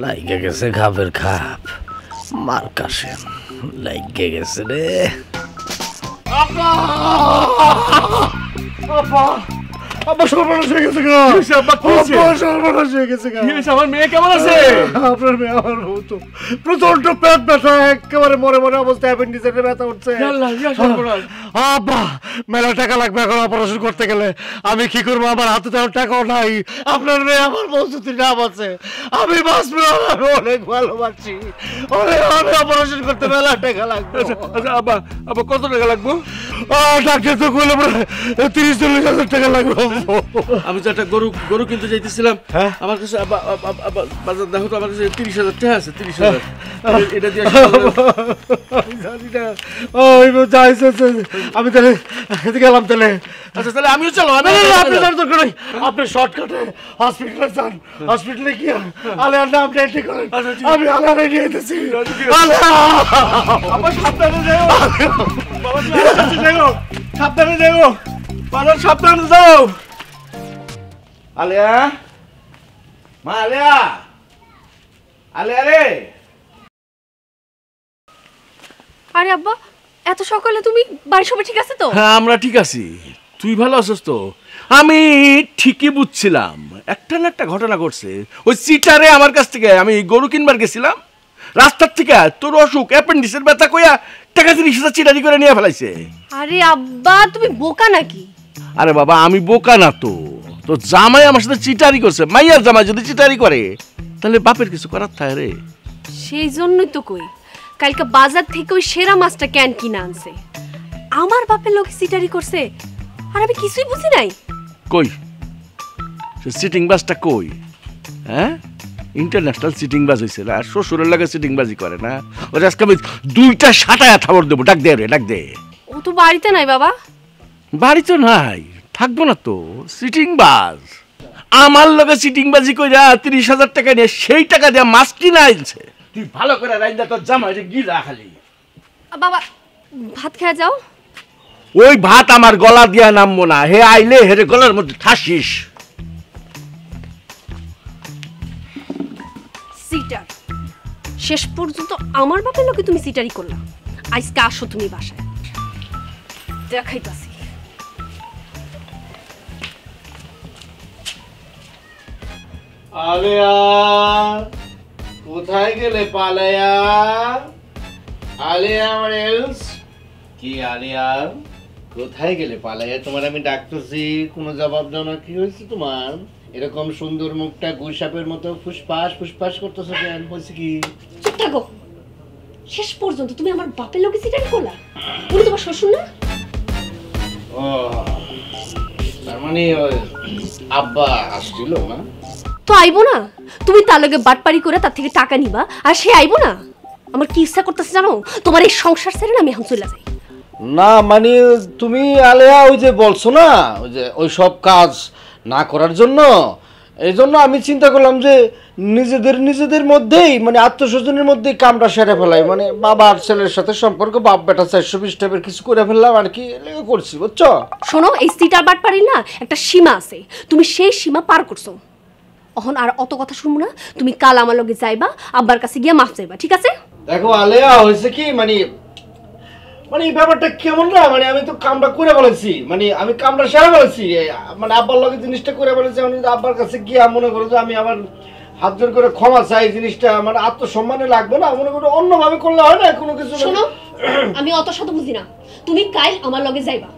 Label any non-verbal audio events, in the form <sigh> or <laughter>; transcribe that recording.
লাইগে গেছে খাপের খাপ। মার কাশেম। লাইগে গেছে রে। আব্বা সর্বনাশ হয়ে গেছে গা। সর্বনাশ হয়ে গেছে গা। আমার মেয়ে? কেমন আছে? আপনার মেয়ে আমার বউ তো প্রচণ্ড পেট ব্যথা একেবারে মরে মরে অবস্থায় অ্যাপেন্ডিসের ব্যথা উঠছে। আব্বা মেলা টাকা লাগবে এখন অপারেশন করতে গেলে। আমি কি করব? আমার হাতে তো টাকাও নাই। আপনার মেয়ে আমার বউ যদি না বাঁচে আমি বাঁচবো অনেক ভালোবাসি। অনেক আমি অপারেশন করতে মেলা টাকা লাগবে। আচ্ছা আচ্ছা আব্বা আব্বা কত টাকা লাগবে? ডাক্তার তো তিরিশ চল্লিশ হাজার টাকা লাগবে। <laughs> আমি তো একটা গরু গরু কিনতে যাইতেছিলাম। হ্যাঁ? আমার কাছে বাজার দেখো তো আমার কাছে তিরিশ হাজার টাকা আছে তিরিশ হাজার। এটা দিয়ে আমি জানি না। ওই আমি তাহলে গেলাম তাহলে। আচ্ছা তাহলে আমিও চলো আমি আপনি দরকার নেই। আপনি শর্টকাটে হসপিটালে যান। হসপিটালে গিয়ে আলিয়ার নাম এন্ট্রি করেন। আমি আলিয়ারে নিয়ে যেতেছি আব্বা সাবধানে যাও। বাবা যাও। সাবধানে যাও। বাজার সাবধানে যাও। আলিয়া? মা আলিয়া? আলিয়া রে? আরে আব্বা এত সকালে তুমি বাড়ির সবাই ঠিক আছে তো? হ্যাঁ আমরা ঠিক আছি। তুই ভালো আছিস তো? আমি ঠিকই বুঝছিলাম। একটা না একটা ঘটনা ঘটছে। ওই সিটারে আমার কাছ থেকে আমি গরু কিনবার গেছিলাম। রাস্তার থেকে তোর অসুখ অ্যাপেন্ডিসের ব্যথা কইয়া টাকা তিরিশ হাজার চিটারি করে নিয়ে ফেলাইছে। আরে আব্বা তুমি বোকা নাকি? আরে বাবা আমি বোকা না তো। তো জামাই আমার সাথে চিটারি করছে মাইয়ার জামাই যদি চিটারি করে তাহলে বাপের কিছু করার থাকে রে। সেই জন্যই তো কই কালকে বাজার থেকে ওই সেরা মাছটা ক্যান কিনে আনছে। আমার বাপের লোক সিটারি করছে আর আমি কিছুই বুঝি নাই। কই? সে সিটিং বাসটা কই? হ্যাঁ? ইন্টারন্যাশনাল সিটিং বাস হয়েছে না শ্বশুরের লাগে সিটিং বাজি করে না। ওর আজকে আমি দুইটা সাটায় থাবর দেবো ডাক দে রে ডাক দে। ও তো বাড়িতে নাই বাবা। বাড়ি তো নাই। থাকব না তো সিটিং বাস আমার লগে সিটিং বাজি কইরা তিরিশ হাজার টাকা নিয়ে সেই টাকা দিয়ে মাছ কিনা আনছে। তুই ভালো করে রাইন্দা তোর জামাই গিলা খালি। বাবা ভাত খেয়ে যাও। ওই ভাত আমার গলা দিয়া নামবো না হে আইলে হেরে গলার মধ্যে ঠাসিস। সিটার শেষ পর্যন্ত আমার বাপের লোকে তুমি সিটারি করলা। আজকে আসো তুমি বাসায়। দেখাইতাছি আলিয়া কোথায় গেলে পালায়া আলিয়া আমার এলস? কি আলিয়া কোথায় গেলে পালাইয়া তোমার আমি ডাকতেছি কোনো জবাব দাও না কি হয়েছে তোমার? এরকম সুন্দর মুখটা গুইসাপের মতো ফুসফাস ফুসফাস করতেছো কেন? হয়েছে কি? চুপ থাকো। শেষ পর্যন্ত তুমি আমার বাপের লোকে সিটারি করলা উনি তোমার শ্বশুর না? ও তার মানে ওই আব্বা আসছিল না? তো আইবো না। তুমি তার লগে বাটপারি করে তার থেকে টাকা নিবা আর সে আইবো না। আমার কি ইচ্ছা করতেছে জানো? তোমার এই সংসার ছেড়ে না আমি এখন চলে যাই। না মানে তুমি আলেয়া ওই যে বলছো না ওই যে ওই সব কাজ না করার জন্য এই জন্য আমি চিন্তা করলাম যে নিজেদের নিজেদের মধ্যেই মানে আত্মস্বজনের মধ্যেই কামটা সেরে ফেলাই। মানে বাবা আর ছেলের সাথে সম্পর্ক বাপ বেটা চারশো বিশ টাইপের কিছু করে ফেললাম আর কি করছি বুঝছ? শোনো এই সিটার বাট পারি না একটা সীমা আছে। তুমি সেই সীমা পার করছ। অহন আর অত কথা শুনব না। তুমি কাল আমার লগে যাইবা আব্বার কাছে গিয়ে মাফ চাইবা ঠিক আছে? দেখো আলেয়া হয়েছে কি মানে মানে এই ব্যাপারটা কেমন না মানে আমি তো কামটা করে বলেছি মানে আমি কামটা সেরে বলেছি মানে আব্বার লগে জিনিসটা করে বলেছি আমি আব্বার কাছে গিয়ে মনে করো যে আমি আবার হাত জোর করে ক্ষমা চাই জিনিসটা মানে আত্মসম্মানে লাগবে না মনে করো অন্যভাবে করলে হয় না কোনো কিছু শোনো আমি অত শত বুঝি না। তুমি কাল আমার লগে যাইবা।